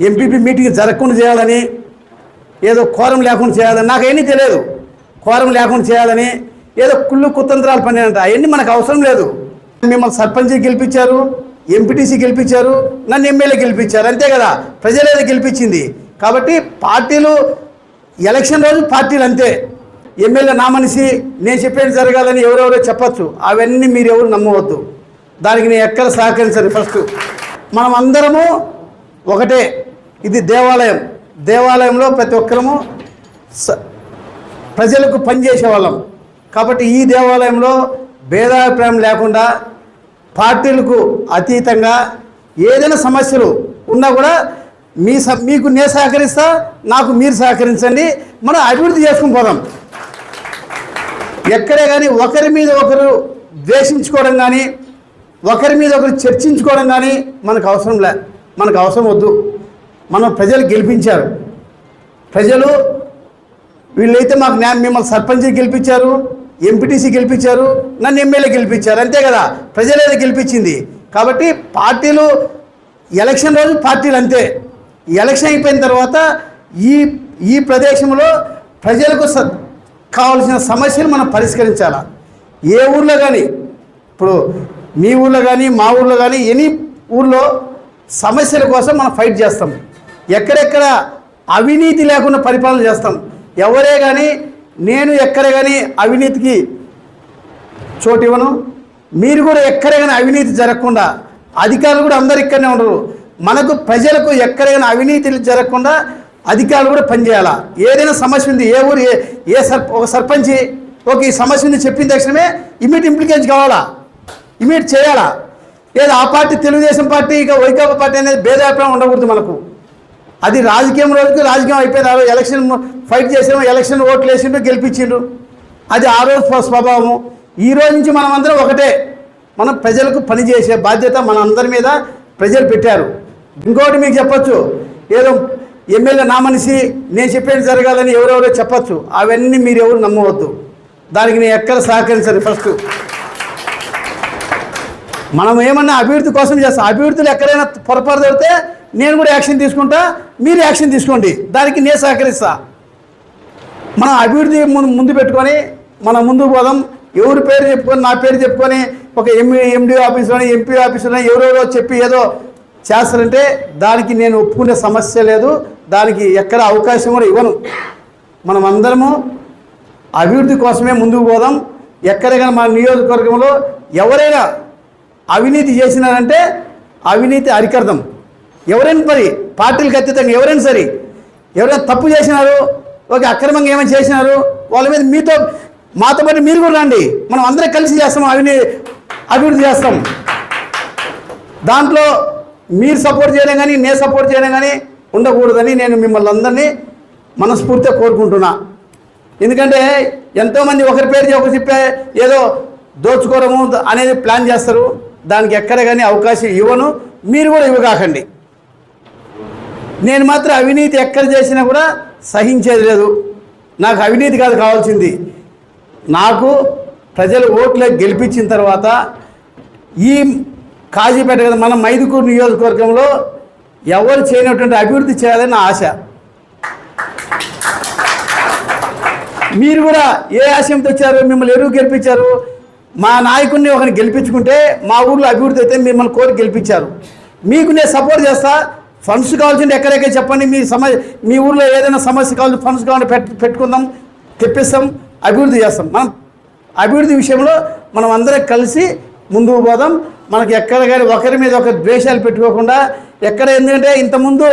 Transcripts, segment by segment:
MPP meeting జరగకుండా చేయాలని ఏదో కోరం లేకుండా చేయాలని నాకు ఏమీ తెలియదు. కోరం లేకుండా చేయాలని ఏదో కుళ్ళు కుతంత్రాలు పని అవన్నీ మనకు అవసరం లేదు. మిమ్మల్ని సర్పంచ్ గెలిపించారు ఎంపీటీసీ గెలిపించారు నన్ను ఎమ్మెల్యే గెలిపించారు అంతే కదా. ప్రజలేదో గెలిపించింది. కాబట్టి పార్టీలు ఎలక్షన్ రోజు పార్టీలు అంతే. ఎమ్మెల్యే నా మనిషి నేను చెప్పేది జరగాలని ఎవరెవరో చెప్పచ్చు. అవన్నీ మీరు ఎవరు నమ్మవద్దు. దానికి నేను ఎక్కడ సహకరించను ఫస్ట్ మనం అందరము ఒకటే. ఇది దేవాలయం. దేవాలయంలో ప్రతి ఒక్కరము స- ప్రజలకు పనిచేసే వాళ్ళం కాబట్టి ఈ దేవాలయంలో భేదాభిప్రాయం లేకుండా పార్టీలకు అతీతంగా ఏదైనా సమస్యలు ఉన్నా కూడా మీ స మీకు నేను సహకరిస్తా నాకు మీరు సహకరించండి. మనం అభివృద్ధి చేసుకుని పోదాం. ఎక్కడే కానీ ఒకరి మీద ఒకరు ద్వేషించుకోవడం కానీ ఒకరి మీద ఒకరు చర్చించుకోవడం కానీ మనకు అవసరం లే మనకు అవసరం వద్దు. మనం ప్రజలు గెలిపించారు. ప్రజలు వీళ్ళైతే మాకు న్యాయం మిమ్మల్ని సర్పంచ్ గెలిపించారు ఎంపీటీసీ గెలిపించారు నన్ను ఎమ్మెల్యే గెలిపించారు అంతే కదా? ప్రజలేదో గెలిపించింది. కాబట్టి పార్టీలు ఎలక్షన్ రోజు పార్టీలు అంతే. ఎలక్షన్ అయిపోయిన తర్వాత ఈ ఈ ప్రదేశంలో ప్రజలకు స కావాల్సిన సమస్యలు మనం పరిష్కరించాలా? ఏ ఊర్లో కానీ ఇప్పుడు మీ ఊర్లో కానీ మా ఊర్లో కానీ ఎనీ ఊర్లో సమస్యల కోసం మనం ఫైట్ చేస్తాం. ఎక్కడెక్కడ అవినీతి లేకుండా పరిపాలన చేస్తాం. ఎవరే కానీ నేను ఎక్కడ కానీ అవినీతికి చోటు ఇవ్వను. మీరు కూడా ఎక్కడైనా అవినీతి జరగకుండా అధికారులు కూడా అందరు ఇక్కడనే ఉండరు. మనకు ప్రజలకు ఎక్కడైనా అవినీతి జరగకుండా అధికారులు కూడా పనిచేయాలా. ఏదైనా సమస్య ఉంది ఏ ఊరు ఏ ఏ సర్ ఒక సర్పంచి ఒక ఈ సమస్య ఉంది చెప్పిన తక్షణమే ఇమీడియట్ ఇంప్లికేషన్ కావాలా? ఇమీడియట్ చేయాలా? లేదా ఆ పార్టీ తెలుగుదేశం పార్టీ ఇక వైకాపా పార్టీ అనేది భేదాభిప్రాయం ఉండకూడదు మనకు. అది రాజకీయం రోజుకి రాజకీయం అయిపోయింది. ఆ రోజు ఎలక్షన్ ఫైట్ చేసాము ఎలక్షన్ ఓట్లు వేసిండు గెలిపించిండు అది ఆ రోజు స్వభావము. ఈ రోజు నుంచి మనం అందరం ఒకటే. మనం ప్రజలకు పనిచేసే బాధ్యత మన అందరి మీద ప్రజలు పెట్టారు. ఇంకోటి మీకు చెప్పచ్చు. ఏదో ఎమ్మెల్యే నా మనిషి నేను చెప్పేది జరగాలని ఎవరెవరో చెప్పొచ్చు. అవన్నీ మీరు ఎవరు నమ్మవద్దు. దానికి నేను ఎక్కడ సహకరించను ఫస్ట్ మనం ఏమన్నా అభివృద్ధి కోసం చేస్తాం. అభివృద్ధిలో ఎక్కడైనా పొరపాటు జరిగితే నేను కూడా యాక్షన్ తీసుకుంటా మీరు యాక్షన్ తీసుకోండి. దానికి నేను సహకరిస్తా. మన అభివృద్ధి ముందు ముందు పెట్టుకొని మనం ముందుకు పోదాం. ఎవరి పేరు చెప్పుకొని నా పేరు చెప్పుకొని ఒక ఎంఈ ఎండి ఆఫీసులోనే ఎంపీ ఆఫీసులోనే ఎవరెవరో చెప్పి ఏదో చేస్తారంటే దానికి నేను ఒప్పుకునే సమస్య లేదు. దానికి ఎక్కడ అవకాశం కూడా ఇవ్వను. మనం అందరము అభివృద్ధి కోసమే ముందుకు పోదాం. ఎక్కడైనా మన నియోజకవర్గంలో ఎవరైనా అవినీతి చేసినారంటే అవినీతి అరికర్థం ఎవరైనా మరి పార్టీలకు అతీతంగా ఎవరైనా సరే ఎవరైనా తప్పు చేసినారు ఒక అక్రమంగా ఏమైనా చేసినారు వాళ్ళ మీద మీతో మాతో పాటు మీరు కూడా రండి. మనం అందరం కలిసి చేస్తాం అవిని అభివృద్ధి చేస్తాం. దాంట్లో మీరు సపోర్ట్ చేయడం కానీ నేను సపోర్ట్ చేయడం కానీ ఉండకూడదని నేను మిమ్మల్ని అందరినీ మనస్ఫూర్తిగా కోరుకుంటున్నా. ఎందుకంటే ఎంతోమంది ఒకరి పేరు ఒకరు చెప్పే ఏదో దోచుకోవడము అనేది ప్లాన్ చేస్తారు. దానికి ఎక్కడ కానీ అవకాశం ఇవ్వను. మీరు కూడా ఇవ్వకాకండి నేను మాత్రం అవినీతి ఎక్కడ చేసినా కూడా సహించేది లేదు. నాకు అవినీతి కాదు కావాల్సింది. నాకు ప్రజలు ఓట్లు గెలిపించిన తర్వాత ఈ కాజీపేట కదా మన మైదుకూరు నియోజకవర్గంలో ఎవరు చేయనటువంటి అభివృద్ధి చేయాలని నా ఆశ. మీరు కూడా ఏ ఆశయంతో వచ్చారు? మిమ్మల్ని ఎరువు గెలిపించారు? మా నాయకుడిని ఒకరిని గెలిపించుకుంటే మా ఊళ్ళో అభివృద్ధి అయితే మిమ్మల్ని కోరి గెలిపించారు. మీకు నేను సపోర్ట్ చేస్తా. ఫండ్స్ కావాల్సింది ఎక్కడెక్కడ చెప్పండి? మీ సమస్య మీ ఊర్లో ఏదైనా సమస్య కావాలి ఫండ్స్ కావాలంటే పెట్టు పెట్టుకుందాం తెప్పిస్తాం అభివృద్ధి చేస్తాం. మనం అభివృద్ధి విషయంలో మనం అందరం కలిసి ముందుకు పోదాం. మనకి ఎక్కడ కానీ ఒకరి మీద ఒక ద్వేషాలు పెట్టుకోకుండా ఎక్కడ ఎందుకంటే ఇంతకుముందు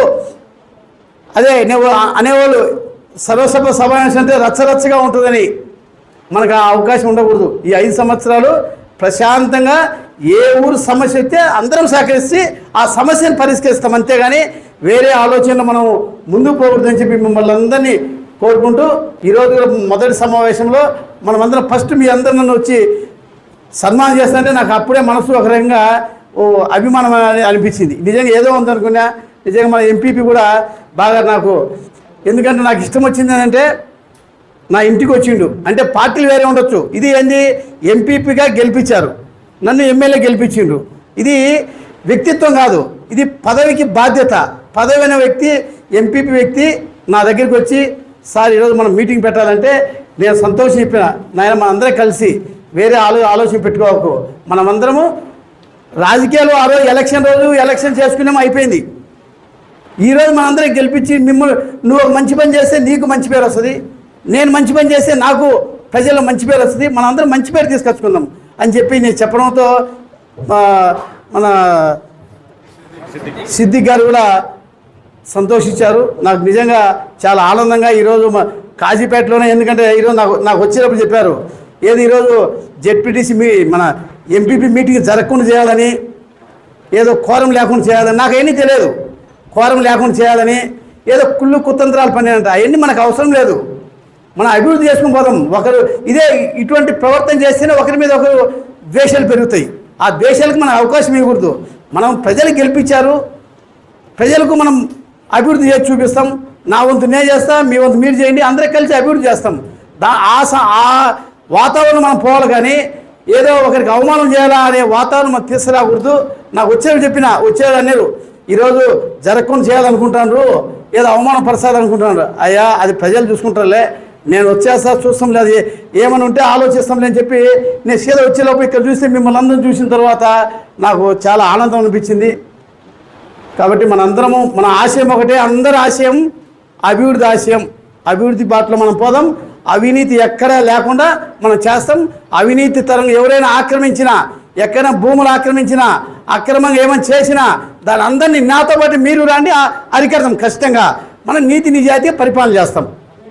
అదే నువ్వు అనేవాళ్ళు సర్వసభ సమావేశం అంటే రచ్చరచ్చగా ఉంటుందని మనకు ఆ అవకాశం ఉండకూడదు. ఈ ఐదు సంవత్సరాలు ప్రశాంతంగా ఏ ఊరు సమస్య అయితే అందరం సహకరిస్తే ఆ సమస్యను పరిష్కరిస్తాం. అంతేగాని వేరే ఆలోచనలు మనం ముందుకు పోకూడదని చెప్పి మిమ్మల్ని అందరినీ కోరుకుంటూ ఈరోజు మొదటి సమావేశంలో మనమందరం ఫస్ట్ మీ అందరు నన్ను వచ్చి సన్మానం చేస్తానంటే నాకు అప్పుడే మనసు ఒక రకంగా ఓ అభిమానం అని అనిపించింది. నిజంగా ఏదో ఉందనుకున్నా నిజంగా మన ఎంపీపీ కూడా బాగా నాకు ఎందుకంటే నాకు ఇష్టం వచ్చింది అంటే నా ఇంటికి వచ్చిండు. అంటే పార్టీలు వేరే ఉండొచ్చు. ఇది ఏంది? ఎంపీపీగా గెలిపించారు. నన్ను ఎమ్మెల్యే గెలిపించిండు. ఇది వ్యక్తిత్వం కాదు. ఇది పదవికి బాధ్యత. పదవి అయిన వ్యక్తి ఎంపీపీ వ్యక్తి నా దగ్గరికి వచ్చి సార్ ఈరోజు మనం మీటింగ్ పెట్టాలంటే నేను సంతోషం చెప్పిన. నాయన మనందరం కలిసి వేరే ఆలో ఆలోచన పెట్టుకోకు. మనమందరము రాజకీయాలు ఆ రోజు ఎలక్షన్ రోజు ఎలక్షన్ చేసుకున్నాం అయిపోయింది. ఈరోజు మనందరం గెలిపించి మిమ్మల్ని నువ్వు మంచి పని చేస్తే నీకు మంచి పేరు వస్తుంది. నేను మంచి పని చేస్తే నాకు ప్రజల్లో మంచి పేరు వస్తుంది. మనందరం మంచి పేరు తీసుకొచ్చుకుందాం. అని చెప్పి నేను చెప్పడంతో మన సిద్దిక్ గారు కూడా సంతోషించారు. నాకు నిజంగా చాలా ఆనందంగా ఈరోజు మా కాజీపేటలోనే ఎందుకంటే ఈరోజు నాకు నాకు వచ్చినప్పుడు చెప్పారు. ఏది ఈరోజు జెడ్పీటీసీ మీ మన ఎంపీపీ మీటింగ్ జరగకుండా చేయాలని ఏదో కోరం లేకుండా చేయాలని నాకు ఏమీ తెలియదు. కోరం లేకుండా చేయాలని ఏదో కుళ్ళు కుతంత్రాలు పని అంట అవన్నీ మనకు అవసరం లేదు. మనం అభివృద్ధి చేసుకుని పోదాం. ఒకరు ఇదే ఇటువంటి ప్రవర్తన చేస్తేనే ఒకరి మీద ఒకరు ద్వేషాలు పెరుగుతాయి. ఆ ద్వేషాలకు మనం అవకాశం ఇవ్వకూడదు. మనం ప్రజలు గెలిపించారు. ప్రజలకు మనం అభివృద్ధి చేసి చూపిస్తాం. నా వంతు నేను చేస్తా మీ వంతు మీరు చేయండి. అందరం కలిసి అభివృద్ధి చేస్తాం. దా ఆ ఆ వాతావరణం మనం పోవాలి కానీ ఏదో ఒకరికి అవమానం చేయాలా అనే వాతావరణం మనం తీసుకురాకూడదు. నాకు వచ్చేది చెప్పిన వచ్చేది అన్నారు. ఈరోజు జరగకుండా చేయాలనుకుంటున్నారు. ఏదో అవమానం పరచాలనుకుంటున్నారు అయ్యా అది ప్రజలు చూసుకుంటారులే. నేను వచ్చేస్తా చూస్తాం లేదు ఏమని ఉంటే ఆలోచిస్తాంలే అని చెప్పి నేను సీదా వచ్చేలోపు ఇక్కడ చూస్తే మిమ్మల్ని అందరం చూసిన తర్వాత నాకు చాలా ఆనందం అనిపించింది. కాబట్టి మనందరము మన ఆశయం ఒకటే అందరి ఆశయం అభివృద్ధి ఆశయం. అభివృద్ధి బాటలో మనం పోదాం. అవినీతి ఎక్కడా లేకుండా మనం చేస్తాం. అవినీతి తరం ఎవరైనా ఆక్రమించినా ఎక్కడైనా భూములు ఆక్రమించినా అక్రమంగా ఏమైనా చేసినా దాని అందరినీ నాతో పాటు మీరు రాండి. ఆ- అరికడతాం ఖచ్చితంగా. మనం నీతి నిజాయితీగా పరిపాలన చేస్తాం.